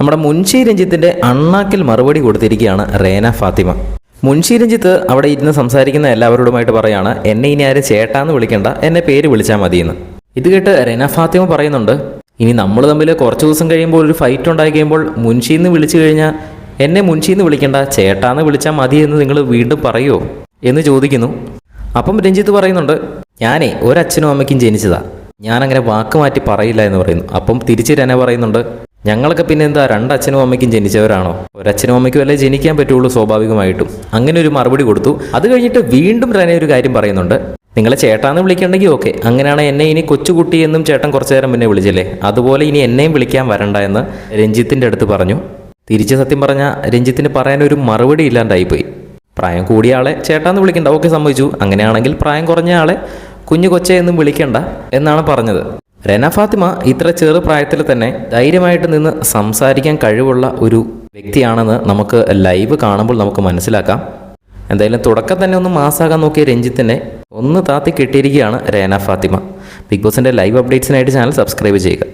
നമ്മുടെ മുൻഷി രഞ്ജിത്തിന്റെ അണ്ണാക്കിൽ മറുപടി കൊടുത്തിരിക്കുകയാണ് റേന ഫാത്തിമ. മുൻഷി രഞ്ജിത്ത് അവിടെ ഇരുന്ന് സംസാരിക്കുന്ന എല്ലാവരോടുമായിട്ട് പറയാണ് എന്നെ ഇനി ആരും ചേട്ടാന്ന് വിളിക്കണ്ട എന്നെ പേര് വിളിച്ചാൽ മതിയെന്ന്. ഇത് കേട്ട് റേന ഫാത്തിമ പറയുന്നുണ്ട് ഇനി നമ്മൾ തമ്മിൽ കുറച്ച് ദിവസം കഴിയുമ്പോൾ ഒരു ഫൈറ്റ് ഉണ്ടായി കഴിയുമ്പോൾ മുൻഷിന്ന് വിളിച്ചു കഴിഞ്ഞാൽ എന്നെ മുൻഷിന്ന് വിളിക്കണ്ട ചേട്ടാന്ന് വിളിച്ചാൽ മതി എന്ന് നിങ്ങൾ വീണ്ടും പറയുമോ എന്ന് ചോദിക്കുന്നു. അപ്പം രഞ്ജിത്ത് പറയുന്നുണ്ട് ഞാനേ ഒരച്ഛനും അമ്മയ്ക്കും ജനിച്ചതാ. ഞാനങ്ങനെ വാക്ക് മാറ്റി പറയില്ല എന്ന് പറയുന്നു. അപ്പം തിരിച്ച് രന പറയുന്നുണ്ട് ഞങ്ങളൊക്കെ പിന്നെ എന്താ രണ്ടച്ഛനും അമ്മയ്ക്കും ജനിച്ചവരാണോ? ഒരച്ഛനും അമ്മയ്ക്കും അല്ലേ ജനിക്കാൻ പറ്റുള്ളൂ സ്വാഭാവികമായിട്ടും. അങ്ങനെ ഒരു മറുപടി കൊടുത്തു. അത് കഴിഞ്ഞിട്ട് വീണ്ടും റനെ ഒരു കാര്യം പറയുന്നുണ്ട്. നിങ്ങളെ ചേട്ടാന്ന് വിളിക്കണ്ടെങ്കിൽ ഓക്കെ. അങ്ങനെയാണ് എന്നെ ഇനി കൊച്ചുകുട്ടി എന്നും ചേട്ടൻ കുറച്ചു നേരം മുന്നേ വിളിച്ചില്ലേ? അതുപോലെ ഇനി എന്നെയും വിളിക്കാൻ വരണ്ട എന്ന് രഞ്ജിത്തിന്റെ അടുത്ത് പറഞ്ഞു. തിരിച്ച് സത്യം പറഞ്ഞാൽ രഞ്ജിത്തിന് പറയാൻ ഒരു മറുപടി ഇല്ലാണ്ടായിപ്പോയി. പ്രായം കൂടിയ ആളെ ചേട്ടാന്ന് വിളിക്കണ്ട. ഓക്കെ സമ്മതിച്ചു. അങ്ങനെയാണെങ്കിൽ പ്രായം കുറഞ്ഞ ആളെ കുഞ്ഞു കൊച്ചെ എന്നും വിളിക്കണ്ട എന്നാണ് പറഞ്ഞത്. റെന ഫാത്തിമ ഇത്ര ചെറുപ്രായത്തിൽ തന്നെ ധൈര്യമായിട്ട് നിന്ന് സംസാരിക്കാൻ കഴിവുള്ള ഒരു വ്യക്തിയാണെന്ന് നമുക്ക് ലൈവ് കാണുമ്പോൾ നമുക്ക് മനസ്സിലാക്കാം. എന്തായാലും തുടക്കം തന്നെ ഒന്ന് മാസാകാൻ നോക്കിയ രഞ്ജിത്തിനെ ഒന്ന് താത്തി കിട്ടിയിരിക്കുകയാണ് റേന ഫാത്തിമ. ബിഗ് ബോസിന്റെ ലൈവ് അപ്ഡേറ്റ്സിനായിട്ട് ചാനൽ സബ്സ്ക്രൈബ് ചെയ്യുക.